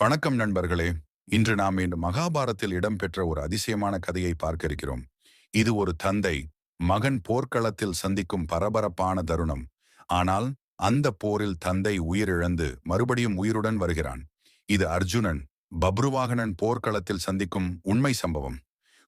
வணக்கம் நண்பர்களே. இன்று நாம் இந்த மகாபாரத்தில் இடம்பெற்ற ஒரு அதிசயமான கதையை பார்க்க இருக்கிறோம் இது ஒரு தந்தை மகன் போர்க்களத்தில் சந்திக்கும் பரபரப்பான தருணம். ஆனால் அந்த போரில் தந்தை உயிரிழந்து மறுபடியும் உயிருடன் வருகிறான். இது அர்ஜுனன் பப்ருவாகனன் போர்க்களத்தில் சந்திக்கும் உண்மை சம்பவம்.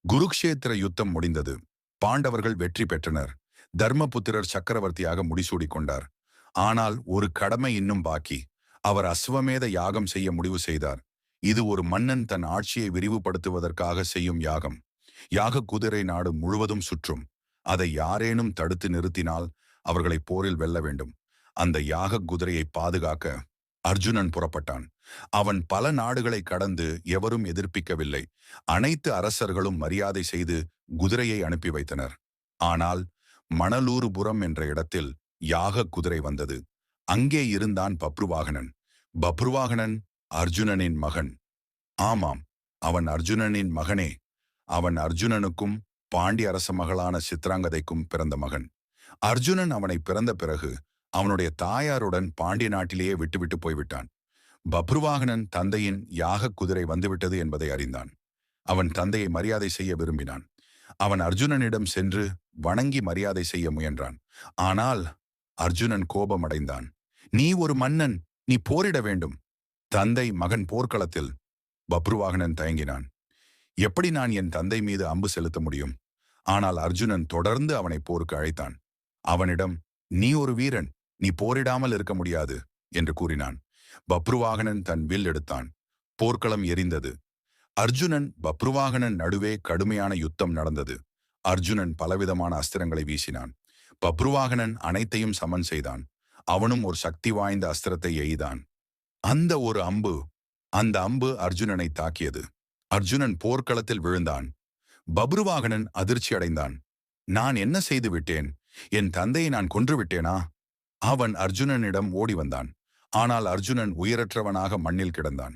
குருக்ஷேத்திர யுத்தம் முடிந்தது. பாண்டவர்கள் வெற்றி பெற்றனர். தர்மபுத்திரர் சக்கரவர்த்தியாக முடிசூடிக் கொண்டார். ஆனால் ஒரு கடமை இன்னும் பாக்கி. அவர் அஸ்வமேத யாகம் செய்ய முடிவு செய்தார். இது ஒரு மன்னன் தன் ஆட்சியை விரிவுபடுத்துவதற்காக செய்யும் யாகம். யாக குதிரை நாடு முழுவதும் சுற்றும். அதை யாரேனும் தடுத்து நிறுத்தினால் அவர்களை போரில் வெல்ல வேண்டும். அந்த யாக குதிரையை பாதுகாக்க அர்ஜுனன் புறப்பட்டான். அவன் பல நாடுகளை கடந்து எவரும் எதிர்ப்பிக்கவில்லை. அனைத்து அரசர்களும் மரியாதை செய்து குதிரையை அனுப்பி வைத்தனர். ஆனால் மணலூருபுரம் என்ற இடத்தில் யாக குதிரை வந்தது. அங்கே இருந்தான் பப்ருவாகனன். பப்ருவாகனன் அர்ஜுனனின் மகன். ஆமாம் அவன் அர்ஜுனனின் மகனே. அவன் அர்ஜுனனுக்கும் பாண்டிய அரச மகளான சித்ராங்கதைக்கும் பிறந்த மகன். அர்ஜுனன் அவனை பிறந்த பிறகு அவனுடைய தாயாருடன் பாண்டிய நாட்டிலேயே விட்டுவிட்டு போய்விட்டான். பப்ருவாகனன் தந்தையின் யாக குதிரை வந்துவிட்டது என்பதை அறிந்தான். அவன் தந்தையை மரியாதை செய்ய விரும்பினான். அவன் அர்ஜுனனிடம் சென்று வணங்கி மரியாதை செய்ய முயன்றான். ஆனால் அர்ஜுனன் கோபமடைந்தான். நீ ஒரு மன்னன் நீ போரிட வேண்டும். தந்தை மகன் போர்க்களத்தில் பப்ருவாகனன் தயங்கினான். எப்படி நான் என் தந்தை மீது அம்பு செலுத்த முடியும்? ஆனால் அர்ஜுனன் தொடர்ந்து அவனை போருக்கு அழைத்தான். அவனிடம் நீ ஒரு வீரன் நீ போரிடாமல் இருக்க முடியாது என்று கூறினான். பப்ருவாகனன் தன் வில் எடுத்தான். போர்க்களம் எரிந்தது. அர்ஜுனன் பப்ருவாகனன் நடுவே கடுமையான யுத்தம் நடந்தது. அர்ஜுனன் பலவிதமான அஸ்திரங்களை வீசினான். பப்ருவாகனன் அனைத்தையும் சமன் செய்தான். அவனும் ஒரு சக்தி வாய்ந்த அஸ்திரத்தை எய்தான். அந்த ஒரு அம்பு அந்த அம்பு அர்ஜுனனை தாக்கியது. அர்ஜுனன் போர்க்களத்தில் விழுந்தான். பப்ருவாகனன் அதிர்ச்சி அடைந்தான். நான் என்ன செய்து விட்டேன்? என் தந்தையை நான் கொன்று விட்டேனா? அவன் அர்ஜுனனிடம் ஓடி வந்தான். ஆனால் அர்ஜுனன் உயிரற்றவனாக மண்ணில் கிடந்தான்.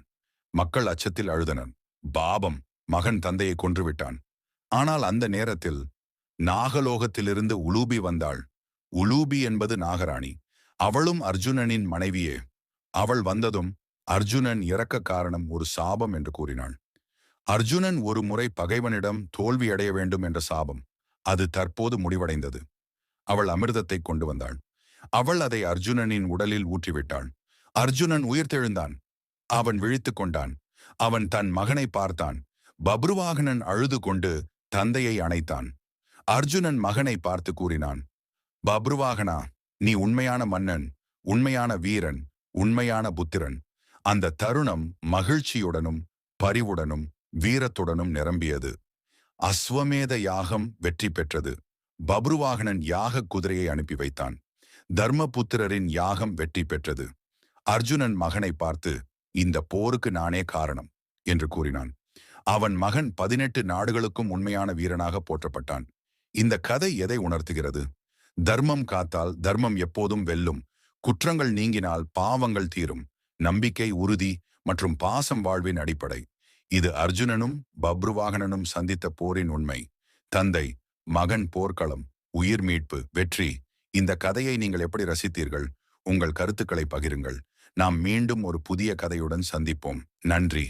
மக்கள் அச்சத்தில் அழுதனர். பாபம் மகன் தந்தையை கொன்றுவிட்டான் ஆனால் அந்த நேரத்தில் நாகலோகத்திலிருந்து உலூபி வந்தாள். உலூபி என்பது நாகராணி. அவளும் அர்ஜுனனின் மனைவியே. அவள் வந்ததும் அர்ஜுனன் இறக்க காரணம் ஒரு சாபம் என்று கூறினாள். அர்ஜுனன் ஒரு முறை பகைவனிடம் தோல்வியடைய வேண்டும் என்ற சாபம். அது தற்போது முடிவடைந்தது. அவள் அமிர்தத்தை கொண்டு வந்தாள். அவள் அதை அர்ஜுனனின் உடலில் ஊற்றிவிட்டாள். அர்ஜுனன் உயிர்த்தெழுந்தான். அவன் விழித்து கொண்டான். அவன் தன் மகனை பார்த்தான். பப்ருவாகனன் அழுது கொண்டு தந்தையை அணைத்தான். அர்ஜுனன் மகனை பார்த்து கூறினான் பப்ருவாகனா நீ உண்மையான மன்னன் உண்மையான வீரன் உண்மையான புத்திரன். அந்த தருணம் மகிழ்ச்சியுடனும் பரிவுடனும் வீரத்துடனும் நிரம்பியது. அஸ்வமேத யாகம் வெற்றி பெற்றது. பப்ருவாகனன் யாக குதிரையை அனுப்பி வைத்தான். தர்மபுத்திரரின் யாகம் வெற்றி பெற்றது. அர்ஜுனன் மகனை பார்த்து இந்த போருக்கு நானே காரணம் என்று கூறினான். அவன் மகன் பதினெட்டு நாடுகளுக்கும் உண்மையான வீரனாக போற்றப்பட்டான். இந்த கதை எதை உணர்த்துகிறது? தர்மம் காத்தால் தர்மம் எப்போதும் வெல்லும். குற்றங்கள் நீங்கினால் பாவங்கள் தீரும். நம்பிக்கை உறுதி மற்றும் பாசம் வாழ்வின் அடிப்படை. இது அர்ஜுனனும் பப்ருவாகனனும் சந்தித்த போரின் உண்மை. தந்தை மகன் போர்க்களம் உயிர் மீட்பு வெற்றி. இந்த கதையை நீங்கள் எப்படி ரசித்தீர்கள்? உங்கள் கருத்துக்களை பகிருங்கள். நாம் மீண்டும் ஒரு புதிய கதையுடன் சந்திப்போம். நன்றி.